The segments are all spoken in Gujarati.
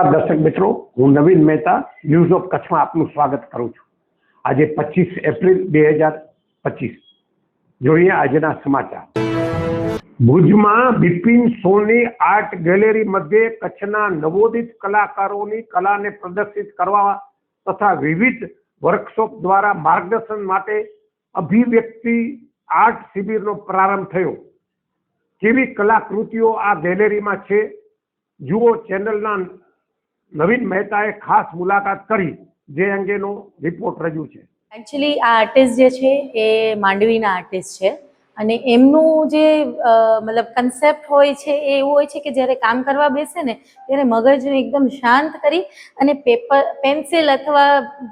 નમસ્કાર દર્શક મિત્રો, હું નવીન મહેતા ન્યૂઝ ઓફ કચ્છમાં આપનું સ્વાગત કરું છું. આજે પચીસ એપ્રિલ બે હજાર પચીસ. જોઈએ આજના સમાચાર. ભુજમાં બિપિન સોની આર્ટ ગેલેરી મધ્યે કચ્છના નવોદિત કલાકારોની કલાને પ્રદર્શિત કરવા તથા વિવિધ વર્કશોપ દ્વારા માર્ગદર્શન માટે અભિવ્યક્તિ આર્ટ શિબિરનો પ્રારંભ થયો. કેવી કલાકૃતિઓ આ ગેલેરીમાં છે? જુઓ ચેનલના નવીન મહેતાએ ખાસ મુલાકાત કરી, જે અંગેનો રિપોર્ટ રજૂ છે. એકચ્યુઅલી આ આર્ટિસ્ટ જે છે, એ માંડવીના આર્ટિસ્ટ છે. અને એમનું જે મતલબ કન્સેપ્ટ હોય છે, એ એવું હોય છે કે જ્યારે કામ કરવા બેસે ને, ત્યારે મગજને એકદમ શાંત કરી અને પેપર, પેન્સિલ અથવા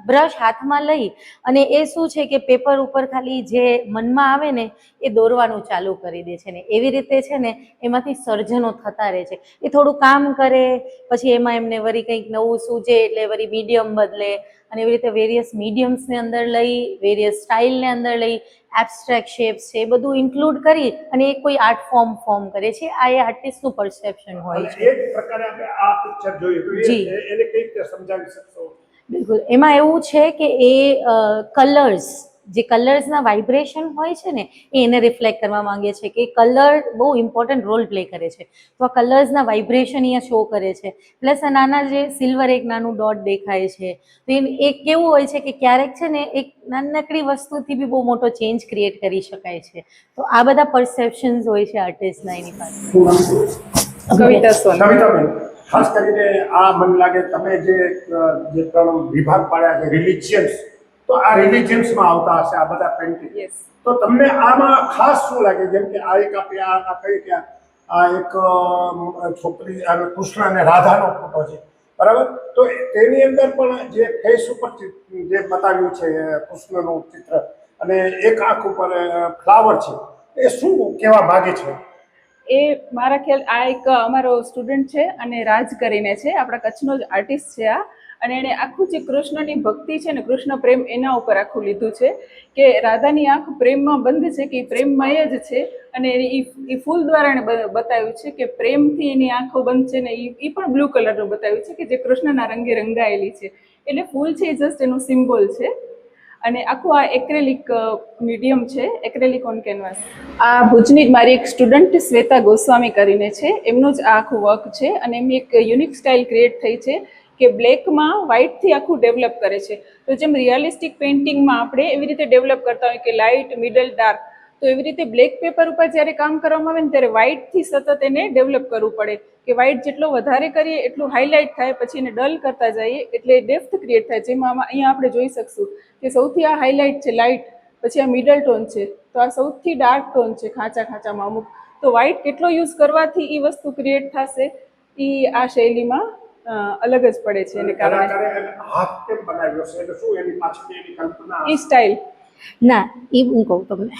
બ્રશ હાથમાં લઈ અને એ શું છે કે પેપર ઉપર ખાલી જે મનમાં આવે ને, એ દોરવાનું ચાલુ કરી દે છે ને. એવી રીતે છે ને, એમાંથી સર્જનો થતા રહે છે. એ થોડું કામ કરે, પછી એમાં એમને વળી કંઈક નવું સૂજે એટલે વળી મીડિયમ બદલે અને એવી રીતે વેરિયસ મીડિયમ્સને અંદર લઈ વેરિયસ સ્ટાઇલને અંદર લઈ એબ્સ્ટ્રેક્ટ શેપ્સ છે એ બધું ઇન્ક્લુડ કરી અને એ કોઈ આર્ટ ફોર્મ ફોર્મ કરે છે. આ એ આર્ટિસ્ટનું પરસેપ્શન હોય છે. એક પ્રકારે આપણે આ પિક્ચર જોઈએ. તો જી. એને કઈ રીતે સમજાવી શકશો? બિલકુલ. એમાં એવું છે કે એ કલર્સ જે કલર્સના વાઇબ્રેશન હોય છે ને એ એને રિફ્લેક્ટ કરવા માંગે છે કે કલર બહુ ઇમ્પોર્ટન્ટ રોલ પ્લે કરે છે. તો આ કલર્સના વાઇબ્રેશન અહીંયા શો કરે છે. પ્લસ આ નાના જે સિલ્વર એક નાનું ડોટ દેખાય છે. તો એ એક કેવું હોય છે કે ક્યારેક છે ને એક નાનકડી વસ્તુથી બી બહુ મોટો ચેન્જ ક્રિએટ કરી શકાય છે. તો આ બધા પરસેપ્શન્સ હોય છે આર્ટિસ્ટના એની પાસે. કવિતા સોની. ખાસ કરીને આ મને લાગે તમે જે જે ત્રણ વિભાગ પાડ્યા છે રિલિજિયન્સ તો આ રિલિજન્સમાં આવતા હશે આ બધા પેન્ટિંગ તો તમને આમાં ખાસ શું લાગે? જેમ કે આ એક આપણે આ કઈ કે આ એક છોકરી કૃષ્ણ અને રાધાનો ફોટો છે. બરાબર? તો તેની અંદર પણ જે ફેસ ઉપર જે બતાવ્યું છે કૃષ્ણનું ચિત્ર અને એક આંખ ઉપર ફ્લાવર છે એ શું કહેવા માગે છે? એ મારા ખ્યાલ આ એક અમારો સ્ટુડન્ટ છે અને રાજ કરીને છે. આપણા કચ્છનો જ આર્ટિસ્ટ છે આ. અને એણે આખું જે કૃષ્ણની ભક્તિ છે ને કૃષ્ણ પ્રેમ એના ઉપર આખું લીધું છે કે રાધાની આંખ પ્રેમમાં બંધ છે કે એ પ્રેમમય જ છે અને એ એ ફૂલ દ્વારા એણે બતાવ્યું છે કે પ્રેમથી એની આંખો બંધ છે ને એ પણ બ્લુ કલરનું બતાવ્યું છે કે જે કૃષ્ણના રંગે રંગાયેલી છે. એટલે ફૂલ છે એ જસ્ટ એનું સિમ્બોલ છે. અને આખું આ એક્રેલિક મીડિયમ છે, એક્રેલિક ઓન કેનવાસ. આ ભુજની જ મારી એક સ્ટુડન્ટ શ્વેતા ગોસ્વામી કરીને છે. એમનું જ આ આખું વર્ક છે અને એમની એક યુનિક સ્ટાઇલ ક્રિએટ થઈ છે. કે બ્લેકમાં વ્હાઇટથી આખું ડેવલપ કરે છે. તો જેમ રિયાલિસ્ટિક પેઇન્ટિંગમાં આપણે એવી રીતે ડેવલપ કરતા હોય કે લાઇટ મિડલ ડાર્ક તો એવી રીતે બ્લેક પેપર ઉપર જ્યારે કામ કરવામાં આવે ને ત્યારે વ્હાઇટથી સતત એને ડેવલપ કરવું પડે. કે વ્હાઇટ જેટલો વધારે કરીએ, એટલું હાઇલાઇટ થાય, પછી એને ડલ કરતા જઈએ, એટલે ડેપ્થ ક્રિએટ થાય. જેમાં અહીંયા આપણે જોઈ શકશું કે સૌથી આ હાઇલાઇટ છે લાઇટ પછી આ મિડલ ટોન છે. તો આ સૌથી ડાર્ક ટોન છે ખાંચા ખાંચામાં અમુક. તો વ્હાઇટ કેટલો યુઝ કરવાથી એ વસ્તુ ક્રિએટ થશે? એ આ શૈલીમાં અલગ જ પડે છે એને કારણે. હાથ કેમ બનાવ્યો છે? એટલે શું એની પાછળની એની કલ્પના? એ સ્ટાઇલ ના એ હું કહું તમને.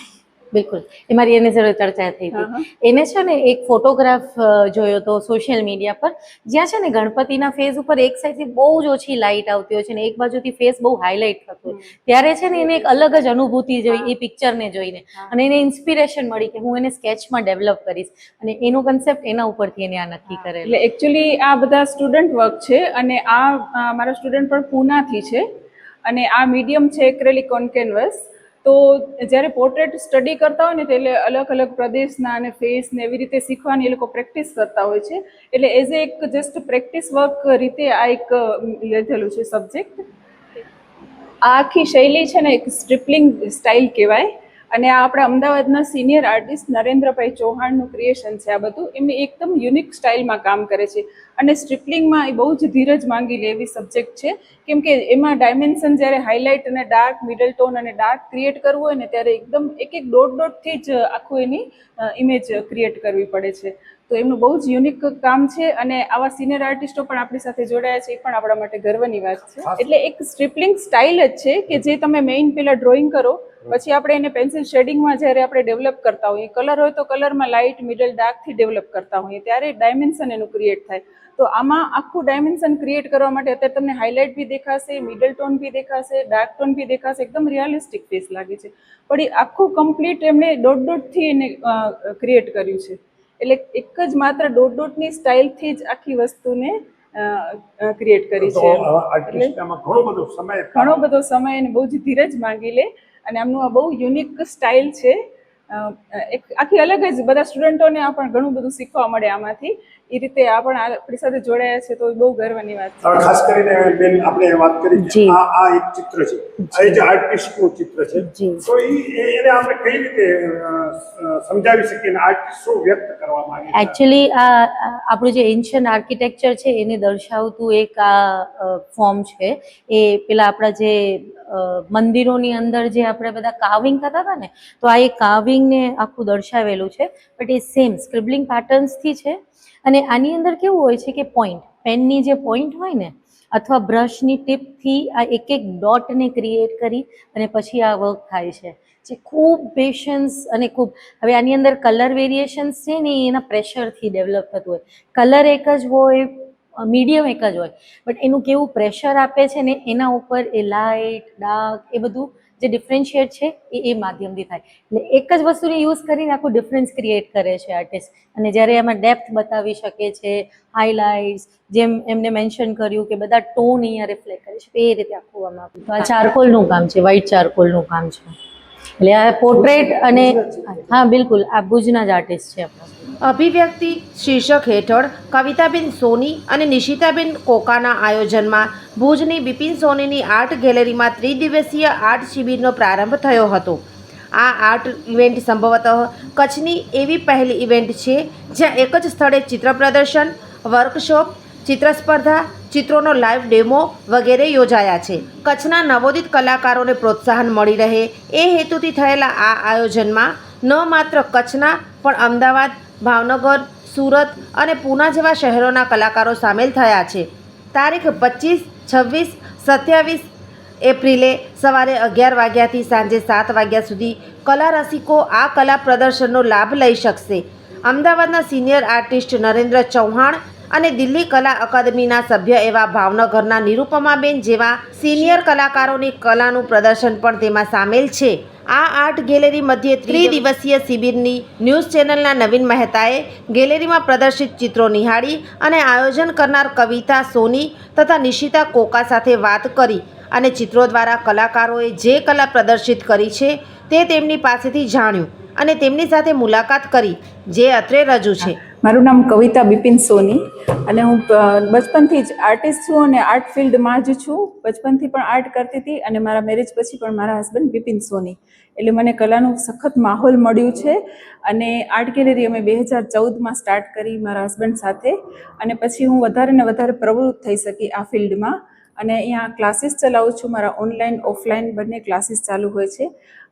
બિલકુલ. એ મારી એની જોડે ચર્ચા થઈ હતી. એને છે ને એક ફોટોગ્રાફ જોયો હતો સોશિયલ મીડિયા પર. જ્યાં છે ને ગણપતિના ફેસ ઉપર એક સાઈડથી બહુ જ ઓછી લાઇટ આવતી હોય છે ને એક બાજુથી ફેસ બહુ હાઇલાઇટ થતો હોય. ત્યારે છે ને એને એક અલગ જ અનુભૂતિ જોઈ એ પિક્ચરને જોઈને. અને એને ઇન્સ્પિરેશન મળી કે હું એને સ્કેચમાં ડેવલપ કરીશ. અને એનો કન્સેપ્ટ એના ઉપરથી એને આ નક્કી કરે એટલે એકચ્યુઅલી આ બધા સ્ટુડન્ટ વર્ક છે અને આ મારા સ્ટુડન્ટ પણ પૂનાથી છે. અને આ મીડિયમ છે એક્રેલિક ઓન કેનવસ તો જ્યારે પોર્ટ્રેટ સ્ટડી કરતા હોય ને તો એટલે અલગ અલગ પ્રદેશના અને ફેસ ને એવી રીતે શીખવાની એ લોકો પ્રેક્ટિસ કરતા હોય છે. એટલે એઝ એ એક જસ્ટ પ્રેક્ટિસ વર્ક રીતે આ એક લીધેલું છે સબ્જેક્ટ આ આખી શૈલી છે ને એક સ્ટ્રિપલિંગ સ્ટાઇલ કહેવાય. અને આ આપણા અમદાવાદના સિનિયર આર્ટિસ્ટ નરેન્દ્રભાઈ ચૌહાણનું ક્રિએશન છે આ બધું. એમની એકદમ યુનિક સ્ટાઇલમાં કામ કરે છે. અને સ્ટ્રિપલિંગમાં એ બહુ જ ધીરજ માંગી લે એવી સબ્જેક્ટ છે. કેમ કે એમાં ડાયમેન્શન જ્યારે હાઇલાઇટ અને ડાર્ક મિડલ ટોન અને ડાર્ક ક્રિએટ કરવું હોય ને ત્યારે એકદમ એક એક દોઢ દોઢથી જ આખું એની ઇમેજ ક્રિએટ કરવી પડે છે. તો એમનું બહુ જ યુનિક કામ છે અને આવા સિનિયર આર્ટિસ્ટો પણ આપણી સાથે જોડાયા છે. એ પણ આપણા માટે ગર્વની વાત છે. એટલે એક સ્ટ્રિપલિંગ સ્ટાઇલ જ છે કે જે તમે મેઇન પેલા ડ્રોઈંગ કરો પછી આપણે એને પેન્સિલ શેડિંગમાં જ્યારે આપણે ડેવલપ કરતા હોઈએ કલર હોય તો કલરમાં લાઇટ મિડલ ડાર્કથી ડેવલપ કરતા હોઈએ ત્યારે ડાયમેન્શન એનું ક્રિએટ થાય. તો આમાં આખું ડાયમેન્શન ક્રિએટ કરવા માટે અત્યારે તમને હાઇલાઇટ બી દેખાશે મિડલ ટોન બી દેખાશે ડાર્ક ટોન બી દેખાશે એકદમ રિયાલિસ્ટિક ફેસ લાગે છે. પણ એ આખું કમ્પ્લીટ એમણે દોઢ ડોટથી એને ક્રિએટ કર્યું છે. એટલે એક જ માત્ર દોઢ ડોટની સ્ટાઇલથી જ આખી વસ્તુને ક્રિએટ કરી છે. ઘણો બધો સમય ઘણો બધો સમય અને બહુ જ ધીરજ માંગી લે. અને આમનું આ બહુ યુનિક સ્ટાઇલ છે. એક આખી અલગ જ બધા સ્ટુડન્ટોને આ પણ ઘણું બધું શીખવા મળે આમાંથી. એ રીતે આ પણ આ આપણી સાથે જોડાયા છે તો બહુ ગર્વની વાત છે. ખાસ કરીને બેન આપણે વાત કરી કે આ આ એક ચિત્ર છે. આ જે આર્ટિસ્ટનું ચિત્ર છે. તો એ- એને આપણે કઈ રીતે સમજાવી શકીએ અને આર્ટિસ્ટ શું વ્યક્ત કરવા માંગે છે? એકચ્યુઅલી આ આપણું જે એન્શિયન આર્કિટેક્ચર છે એને દર્શાવતું એક આ ફોર્મ છે. એ પેલા આપણા જે મંદિરોની અંદર જે આપણે બધા કાવિંગ થતા હતા ને, તો આ એ કાવિંગને આખું દર્શાવેલું છે. બટ એ સેમ સ્ક્રિબલિંગ પેટર્ન્સથી છે. અને આની અંદર કેવું હોય છે કે પોઈન્ટ પેનની જે પોઈન્ટ હોય ને, અથવા બ્રશની ટીપથી આ એક એક ડોટને ક્રિએટ કરી અને પછી આ વર્ક થાય છે. જે ખૂબ પેશન્સ અને ખૂબ, હવે આની અંદર કલર વેરિએશન્સ છે ને, એના પ્રેશરથી ડેવલપ થતું હોય. કલર એક જ હોય મીડિયમ એક જ હોય. બટ એનું કેવું પ્રેશર આપે છે ને, એના ઉપર એ લાઇટ ડાર્ક એ બધું જે ડિફરન્શિએટ છે, એ એ માધ્યમથી થાય. એટલે એક જ વસ્તુને યુઝ કરીને આખું ડિફરન્સ ક્રિએટ કરે છે આર્ટિસ્ટ અને જ્યારે એમાં ડેપ્થ બતાવી શકે છે હાઇલાઇટ્સ જેમ એમને મેન્શન કર્યું કે બધા ટોન અહીંયા રિફ્લેક્ટ કરે છે, એ રીતે આખું આમાં આ ચારકોલનું કામ છે વ્હાઇટ ચારકોલનું કામ છે. એટલે આ પોર્ટ્રેટ અને હા, બિલકુલ, આ ભુજના જ આર્ટિસ્ટ છે અભિવ્યક્તિ શીર્ષક હેઠળ કવિતાબેન સોની અને નિશિતાબેન કોકાના આયોજનમાં ભુજની બિપિન સોનીની આર્ટ ગેલેરીમાં ત્રિદિવસીય આર્ટ શિબિરનો પ્રારંભ થયો હતો. આ આર્ટ ઇવેન્ટ સંભવતઃ કચ્છની એવી પહેલી ઇવેન્ટ છે જ્યાં એક જ સ્થળે ચિત્ર પ્રદર્શન, વર્કશોપ ચિત્ર સ્પર્ધા ચિત્રોનો લાઈવ ડેમો વગેરે યોજાયા છે. કચ્છના નવોદિત કલાકારોને પ્રોત્સાહન મળી રહે એ હેતુથી થયેલા આ આયોજનમાં ન માત્ર કચ્છના, પણ અમદાવાદ, ભાવનગર, સુરત અને પૂના જેવા શહેરોના કલાકારો સામેલ થયા છે. તારીખ પચીસ, છવ્વીસ, સત્યાવીસ એપ્રિલે સવારે અગિયાર વાગ્યાથી સાંજે સાત વાગ્યા સુધી કલા રસિકો આ કલા પ્રદર્શનનો લાભ લઈ શકશે. અમદાવાદના સિનિયર આર્ટિસ્ટ નરેન્દ્ર ચૌહાણ અને દિલ્હી કલા અકાદમીના સભ્ય એવા ભાવનગરના નિરૂપમાબેન જેવા સિનિયર કલાકારોની કલાનું પ્રદર્શન પણ તેમાં સામેલ છે. આ આર્ટ ગેલેરી મધ્યે ત્રિદિવસીય શિબિરની ન્યૂઝ ચેનલના નવીન મહેતાએ ગેલેરીમાં પ્રદર્શિત ચિત્રો નિહાળી અને આયોજન કરનાર કવિતા સોની તથા નિશિતા કોકા સાથે વાત કરી અને ચિત્રો દ્વારા કલાકારોએ જે કલા પ્રદર્શિત કરી છે તે તેમની પાસેથી જાણ્યું અને તેમની સાથે મુલાકાત કરી, જે અત્રે રજૂ છે. મારું નામ કવિતા બિપિન સોની અને હું બચપનથી જ આર્ટિસ્ટ છું અને આર્ટ ફિલ્ડમાં જ છું. બચપનથી પણ આર્ટ કરતી હતી અને મારા મેરેજ પછી પણ મારા હસબન્ડ બિપિન સોની. એટલે મને કલાનું સખત માહોલ મળ્યું છે અને આર્ટ ગેલેરી અમે બે હજાર ચૌદમાં સ્ટાર્ટ કરી મારા હસબન્ડ સાથે અને પછી હું વધારે ને વધારે પ્રવૃત્ત થઈ શકી આ ફિલ્ડમાં. અને અહીંયા ક્લાસીસ ચલાવું છું, મારા ઓનલાઈન, ઓફલાઈન બંને ક્લાસીસ ચાલુ હોય છે.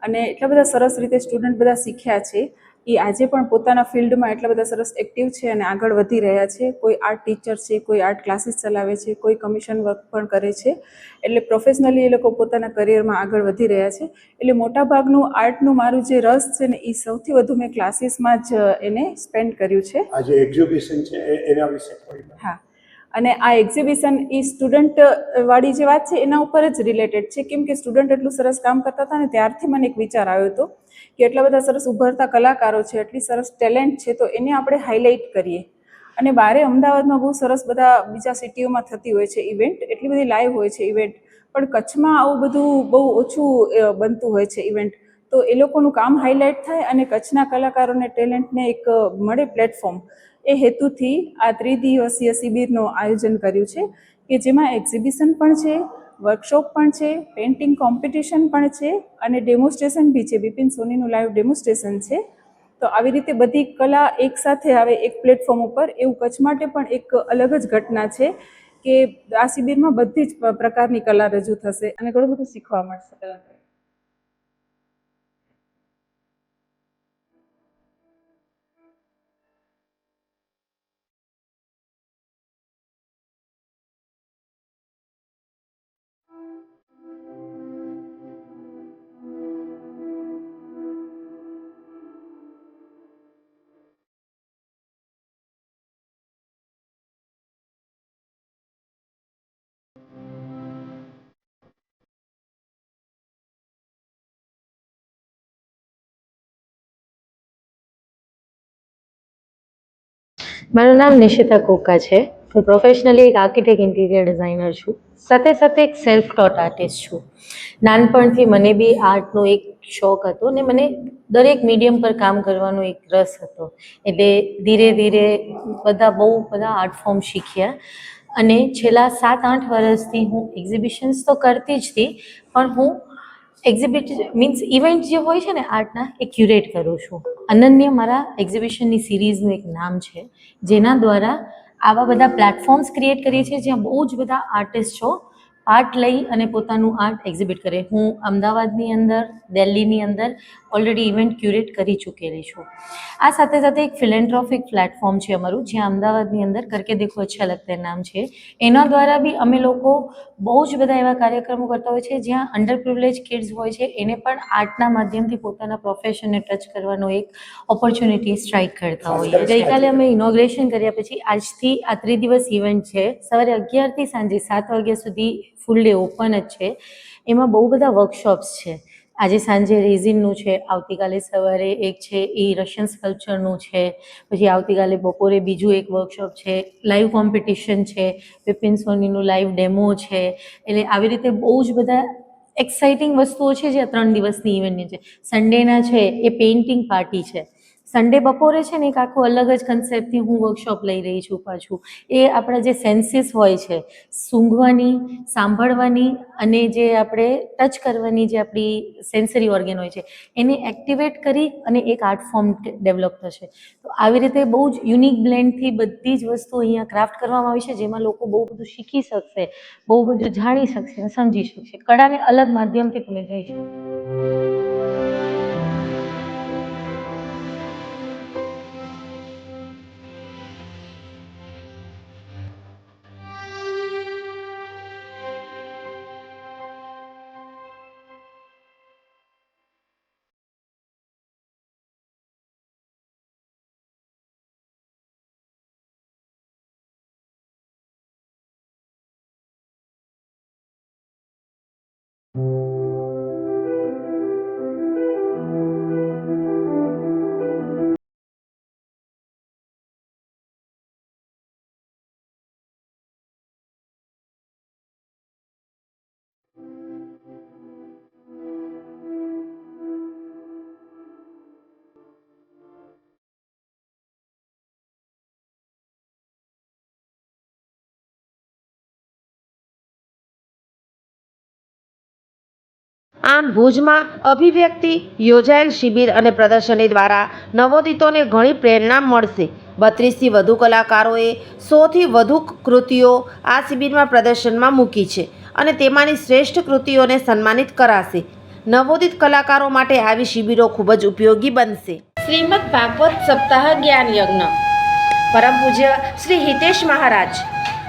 અને એટલા બધા સરસ રીતે સ્ટુડન્ટ બધા શીખ્યા છે. એ આજે પણ પોતાના ફિલ્ડમાં એટલા બધા સરસ એક્ટિવ છે અને આગળ વધી રહ્યા છે. કોઈ આર્ટ ટીચર છે કોઈ આર્ટ ક્લાસીસ ચલાવે છે કોઈ કમિશન વર્ક પણ કરે છે. એટલે પ્રોફેશનલી એ લોકો પોતાના કરિયરમાં આગળ વધી રહ્યા છે. એટલે મોટાભાગનું આર્ટનું મારું જે રસ છે ને એ સૌથી વધુ મેં ક્લાસીસમાં જ એને સ્પેન્ડ કર્યું છે. આજે એક્ઝિબિશન છે એના વિશે હા. અને આ એક્ઝિબિશન એ સ્ટુડન્ટ વાળી જે વાત છે, એના ઉપર જ રિલેટેડ છે. કેમ કે સ્ટુડન્ટ એટલું સરસ કામ કરતા હતા ને ત્યારથી મને એક વિચાર આવ્યો હતો કે એટલા બધા સરસ ઉભરતા કલાકારો છે, એટલી સરસ ટેલેન્ટ છે, તો એને આપણે હાઇલાઇટ કરીએ. અને બારે અમદાવાદમાં બહુ સરસ બધા બીજા સિટીઓમાં થતી હોય છે ઇવેન્ટ એટલી બધી લાઈવ હોય છે ઇવેન્ટ પણ કચ્છમાં આવું બધું બહુ ઓછું બનતું હોય છે ઇવેન્ટ તો એ લોકોનું કામ હાઇલાઇટ થાય અને કચ્છના કલાકારોને ટેલેન્ટને એક મળે પ્લેટફોર્મ એ હેતુથી આ ત્રિદિવસીય શિબિરનું આયોજન કર્યું છે, કે જેમાં એક્ઝિબિશન પણ છે, વર્કશોપ પણ છે, પેઇન્ટિંગ કોમ્પિટિશન પણ છે અને ડેમોસ્ટ્રેશન બી છે. બિપિન સોનીનું લાઈવ ડેમોન્સ્ટ્રેશન છે. તો આવી રીતે બધી કલા એકસાથે આવે એક પ્લેટફોર્મ ઉપર, એવું કચ્છ માટે પણ એક અલગ જ ઘટના છે કે આ શિબિરમાં બધી જ પ્રકારની કલા રજૂ થશે. અને ઘણું બધું શીખવા મળશે. મારું નામ નિશિતા કોકા છે. હું પ્રોફેશનલી એક આર્કિટેક્ટ ઇન્ટિરિયર ડિઝાઇનર છું. સાથે સાથે એક સેલ્ફ ટોટ આર્ટિસ્ટ છું. નાનપણથી મને બી આર્ટનો એક શોખ હતો ને મને દરેક મીડિયમ પર કામ કરવાનો એક રસ હતો. એટલે ધીરે ધીરે બધા બહુ બધા આર્ટ ફોર્મ શીખ્યા. અને છેલ્લા સાત આઠ વર્ષથી હું એક્ઝિબિશન્સ તો કરતી જ હતી, પણ હું એક્ઝિબિટ મીન્સ ઇવેન્ટ જે હોય છે ને આર્ટના એ ક્યુરેટ કરું છું. અનન્ય મારા એક્ઝિબિશનની સિરીઝનું એક નામ છે, જેના દ્વારા આવા બધા પ્લેટફોર્મ્સ ક્રિએટ કરીએ છીએ જ્યાં બહુ જ બધા આર્ટિસ્ટો આર્ટ લઈ અને પોતાનું આર્ટ એક્ઝિબિટ કરે. હું અમદાવાદની અંદર દિલ્હીની અંદર ઓલરેડી ઇવેન્ટ ક્યુરેટ કરી ચૂકેલી છું. આ સાથે સાથે એક ફિલેન્ટ્રોફિક પ્લેટફોર્મ છે અમારું જ્યાં અમદાવાદની અંદર કરકે દેખો અચ્છા લગતે નામ છે. એના દ્વારા બી અમે લોકો બહુ જ બધા એવા કાર્યક્રમો કરતા હોય છે જ્યાં અંડર પ્રિવિલેજ કિડ્સ હોય છે એને પણ આર્ટના માધ્યમથી પોતાના પ્રોફેશનને ટચ કરવાનો એક ઓપોર્ચ્યુનિટી સ્ટ્રાઇક કરતા હોઈએ ગઈકાલે અમે ઇનોગ્રેશન કર્યા પછી આજથી આ ત્રિદિવસ ઇવેન્ટ છે. સવારે અગિયારથી સાંજે સાત વાગ્યા સુધી ફૂલ ડે ઓપન જ છે. એમાં બહુ બધા વર્કશોપ્સ છે. આજે સાંજે રેઝિનનું છે, આવતીકાલે સવારે એક છે, એ રશિયન સ્કલ્પચરનું છે. પછી આવતીકાલે બપોરે બીજું એક વર્કશોપ છે લાઈવ કોમ્પિટિશન છે વિપિન સોનીનું લાઈવ ડેમો છે. એટલે આવી રીતે બહુ જ બધા એક્સાઇટિંગ વસ્તુઓ છે જે આ ત્રણ દિવસની ઇવેન્ટની છે. સન્ડેના છે, એ પેઇન્ટિંગ પાર્ટી છે. સન્ડે બપોરે છે ને એક આખું અલગ જ કન્સેપ્ટથી હું વર્કશોપ લઈ રહી છું પાછું. એ આપણા જે સેન્સીસ હોય છે, સૂંઘવાની, સાંભળવાની અને જે આપણે ટચ કરવાની જે આપણી સેન્સરી ઓર્ગેન હોય છે, એને એક્ટિવેટ કરી અને એક આર્ટ ફોર્મ ડેવલપ થશે. તો આવી રીતે બહુ જ યુનિક બ્લેન્ડથી બધી જ વસ્તુ અહીંયા ક્રાફ્ટ કરવામાં આવી છે, જેમાં લોકો બહુ બધું શીખી શકશે, બહુ બધું જાણી શકશે અને સમજી શકશે. કળાને અલગ માધ્યમથી તમે જઈ શકો. આમ ભુજમાં અભિવ્યક્તિ, યોજાયેલ શિબિર અને પ્રદર્શની દ્વારા નવોદિતોને ઘણી પ્રેરણા મળશે. બત્રીસથી વધુ કલાકારોએ સોથી વધુ કૃતિઓ આ શિબિરમાં પ્રદર્શનમાં મૂકી છે અને તેમાંની શ્રેષ્ઠ કૃતિઓને સન્માનિત કરાશે. નવોદિત કલાકારો માટે આવી શિબિરો ખૂબ જ ઉપયોગી બનશે. શ્રીમદ ભાગવત સપ્તાહ જ્ઞાન યજ્ઞ. પરમ પૂજ્ય શ્રી હિતેશ મહારાજ.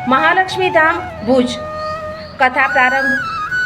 મહાલક્ષ્મી ધામ, ભુજ. કથા પ્રારંભ